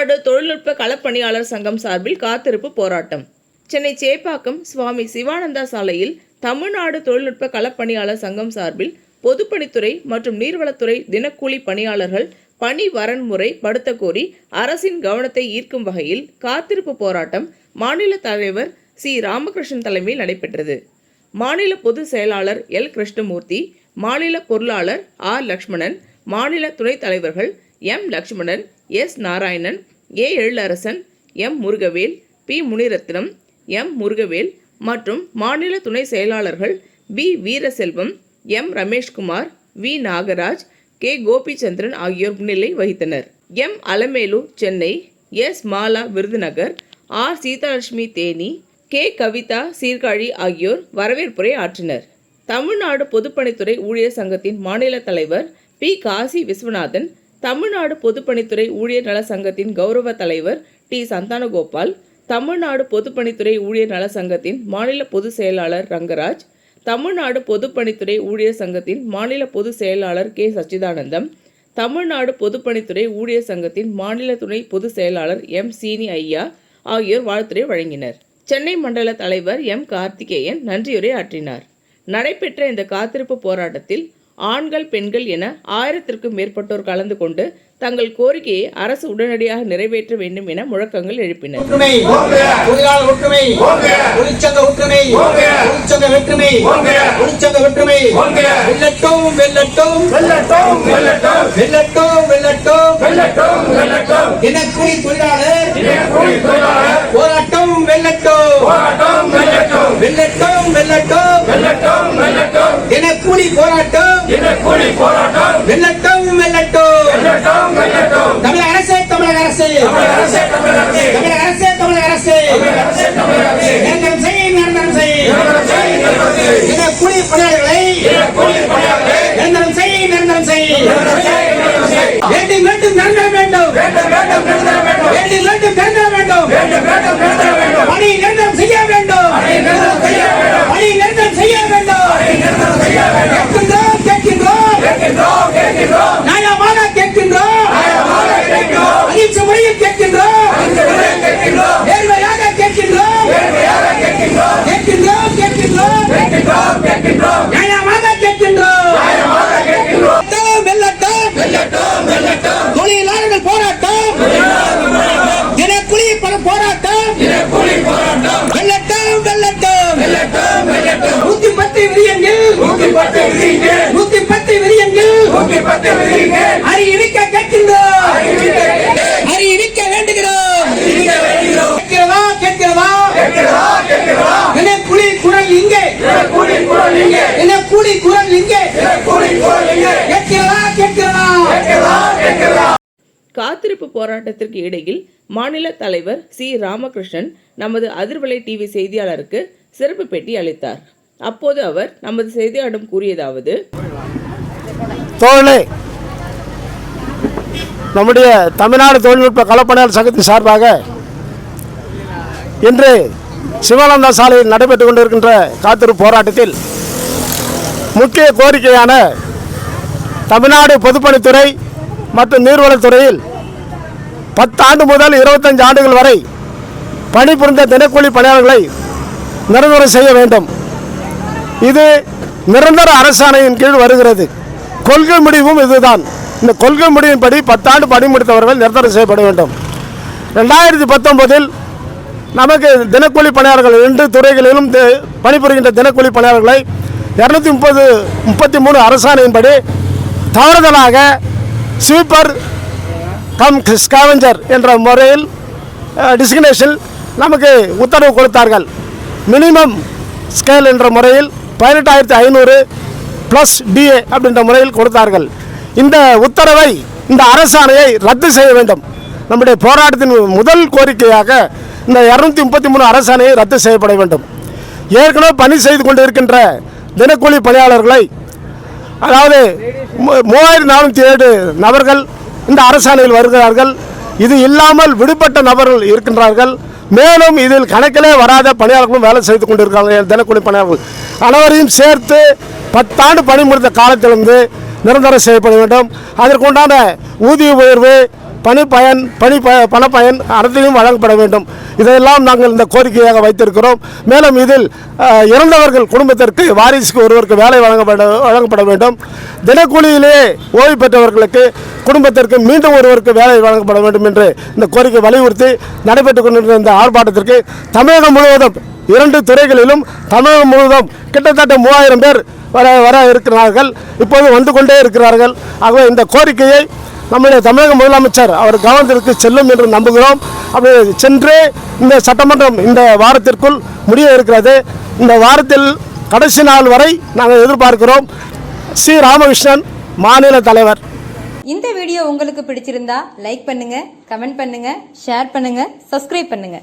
தமிழ்நாடு தொழில்நுட்ப களப்பணியாளர் சங்கம் சார்பில் காத்திருப்பு போராட்டம். சென்னை சேப்பாக்கம் சுவாமி சிவானந்தா சாலையில் தமிழ்நாடு தொழில்நுட்ப களப்பணியாளர் சங்கம் சார்பில் பொதுப்பணித்துறை மற்றும் நீர்வளத்துறை தினக்கூலி பணியாளர்கள் பணி வரன்முறை படுத்த கோரி அரசின் கவனத்தை ஈர்க்கும் வகையில் காத்திருப்பு போராட்டம் மாநில தலைவர் சி. ராமகிருஷ்ணன் தலைமையில் நடைபெற்றது. மாநில பொதுச் செயலாளர் எல். கிருஷ்ணமூர்த்தி மாநில பொருளாளர் ஆர். லக்ஷ்மணன் மாநில துணைத் தலைவர்கள் M. Lakshmanan S Narayanan A Ezhilarasan M Murugavel P Muniratnam M Murugavel மற்றும் மாநில துணை செயலாளர்கள் P Veeraselvam M Rameshkumar V Nagaraj K Gopichandran ஆகியோர் முன்னிலை வகித்தனர். M Alamelu Chennai S Mala Virudhunagar R Seethalakshmi Theni K Kavitha Sirkazhi ஆகியோர் வரவேற்புரை ஆற்றினர். தமிழ்நாடு பொதுப்பணித்துறை ஊழியர் சங்கத்தின் மாநில தலைவர் பி காசி விஸ்வநாதன் தமிழ்நாடு பொதுப்பணித்துறை ஊழியர் நல சங்கத்தின் கௌரவ தலைவர் டி. சந்தானகோபால் தமிழ்நாடு பொதுப்பணித்துறை ஊழியர் நல சங்கத்தின் மாநில பொதுச் செயலாளர் ரங்கராஜ் தமிழ்நாடு பொதுப்பணித்துறை ஊழியர் சங்கத்தின் மாநில பொதுச் செயலாளர் கே. சச்சிதானந்தம் தமிழ்நாடு பொதுப்பணித்துறை ஊழியர் சங்கத்தின் மாநில துணை பொதுச் செயலாளர் எம். சீனி ஐயா ஆகியோர் வாழ்த்துரை வழங்கினர். சென்னை மண்டல தலைவர் எம். கார்த்திகேயன் நன்றியுரை ஆற்றினார். நடைபெற்ற இந்த காத்திருப்பு போராட்டத்தில் ஆண்கள் பெண்கள் என ஆயிரத்திற்கும் மேற்பட்டோர் கலந்து கொண்டு தங்கள் கோரிக்கையை அரசு உடனடியாக நிறைவேற்ற வேண்டும் என முழக்கங்கள் எழுப்பினர். ஒற்றுமை தொழிலாளர் ஒற்றுமை ஒற்றுமை வெல்லட்டும் வெல்லட்டும். வெல்லட்டும் வெல்லட்டும். தினக்கூலி தொழிலாளர் போராட்டம். வெல்லட்டும் தினக்கூலி போராட்டம். வெல்லட்டும் வெல்லட்டும். வெல்லட்டும் வெல்லட்டும். தமிழக அரசே தமிழக அரசே. தமிழக அரசே தமிழக அரசே. தமிழக அரசே தமிழக அரசே. தமிழக அரசே தமிழக அரசே. நிரந்தரம் செய் நிரந்தரம் செய். நிரந்தரம் செய் நிரந்தரம் செய். தினக்கூலி பணியாளர்களை என்ன கூலி குரல் இங்கே கேட்கிறதா கேட்கிறதா? கேட்கிறதா காத்திருப்பு போராட்டத்திற்கு இடையில் மாநில தலைவர் சி. ராமகிருஷ்ணன் நமது அதிர்வலை டிவி செய்தியாளருக்கு சிறப்பு பேட்டி அளித்தார். அப்போது அவர் நமது செய்தியாளரிடம் கூறியதாவது தோழனே நம்முடைய தமிழ்நாடு தொழில்நுட்ப களப்பணியாளர் சங்கத்தின் சார்பாக இன்று சிவானந்தா சாலையில் நடைபெற்று கொண்டிருக்கின்ற காத்திருப்பு போராட்டத்தில் முக்கிய கோரிக்கையான தமிழ்நாடு பொதுப்பணித்துறை மற்றும் நீர்வளத்துறையில் பத்தாண்டு முதல் இருபத்தஞ்சு ஆண்டுகள் வரை பணிபுரிந்த தினக்கூலி பணியாளர்களை நிரந்தரம் செய்ய வேண்டும். இது நிரந்தர அரசாணையின் கீழ் வருகிறது. கொள்கை முடிவும் இதுதான். இந்த கொள்கை முடிவின்படி பத்தாண்டு பணி முடித்தவர்கள் நிரந்தரம் செய்யப்பட வேண்டும். ரெண்டாயிரத்தி பத்தொன்பதில் நமக்கு தினக்கூலி பணியாளர்கள் ரெண்டு துறைகளிலும் தி- பணிபுரிகின்ற தினக்கூலி பணியாளர்களை இரநூத்தி முப்பது முப்பத்தி மூணு அரசாணையின்படி தவறுதலாக ஸ்வீப்பர் கம் ஸ்காவெஞ்சர் என்ற முறையில் டிசிக்னேஷன் நமக்கு உத்தரவு கொடுத்தார்கள். மினிமம் ஸ்கேல் என்ற முறையில் பதினெட்டாயிரத்தி ஐநூறு ப்ளஸ் டிஏ அப்படின்ற முறையில் கொடுத்தார்கள். இந்த உத்தரவை இந்த அரசாணையை ரத்து செய்ய வேண்டும். நம்முடைய போராட்டத்தின் முதல் கோரிக்கையாக இந்த இரநூத்தி முப்பத்தி மூணு அரசாணையை ரத்து செய்யப்பட வேண்டும். ஏற்கனவே பணி செய்து கொண்டு இருக்கின்ற தினக்கூலி பணியாளர்களை அதாவது மூ- மூவாயிரத்தி நானூற்றி ஏழு நபர்கள் இந்த அரசாணையில் வருகிறார்கள். இது இல்லாமல் விடுபட்ட நபர்கள் இருக்கின்றார்கள். மேலும் இதில் கணக்கிலே வராத பணியாளர்களும் வேலை செய்து கொண்டிருக்காங்க தினக்கூலி பணியாளர்கள். அனைவரையும் சேர்த்து பத்தாண்டு பணி முடித்த காலத்திலிருந்து நிரந்தரம் செய்யப்பட வேண்டும். அதற்குண்டான ஊதிய உயர்வு பணி பயன் பணி ப பணப்பயன் பயன் அனைத்தையும் வழங்கப்பட வேண்டும். இதையெல்லாம் நாங்கள் இந்த கோரிக்கையாக வைத்திருக்கிறோம். மேலும் இதில் இறந்தவர்கள் குடும்பத்திற்கு வாரிசுக்கு ஒருவருக்கு வேலை வழங்கப்பட வழங்கப்பட வேண்டும். தினக்கூலியிலே ஓய்வு பெற்றவர்களுக்கு குடும்பத்திற்கு மீண்டும் ஒருவருக்கு வேலை வழங்கப்பட வேண்டும் என்று இந்த கோரிக்கை வலியுறுத்தி நடைபெற்றுக் கொண்டிருந்த இந்த ஆர்ப்பாட்டத்திற்கு தமிழகம் முழுவதும் இரண்டு துறைகளிலும் தமிழகம் முழுவதும் கிட்டத்தட்ட மூவாயிரம் பேர் வர வர இருக்கிறார்கள். இப்போது வந்து கொண்டே இருக்கிறார்கள். ஆகவே இந்த கோரிக்கையை நம்முடைய தமிழக முதலமைச்சர் அவர் கவனத்திற்கு செல்லும் என்று நம்புகிறோம். அப்படி சென்று இந்த சட்டமன்றம் இந்த வாரத்திற்குள் முடிய இருக்கிறது. இந்த வாரத்தில் கடைசி நாள் வரை நாங்கள் எதிர்பார்க்கிறோம். சி. ராமகிருஷ்ணன் மாநில தலைவர். இந்த வீடியோ உங்களுக்கு பிடிச்சிருந்தா லைக் பண்ணுங்க கமெண்ட் பண்ணுங்க ஷேர் பண்ணுங்க சப்ஸ்கிரைப் பண்ணுங்க.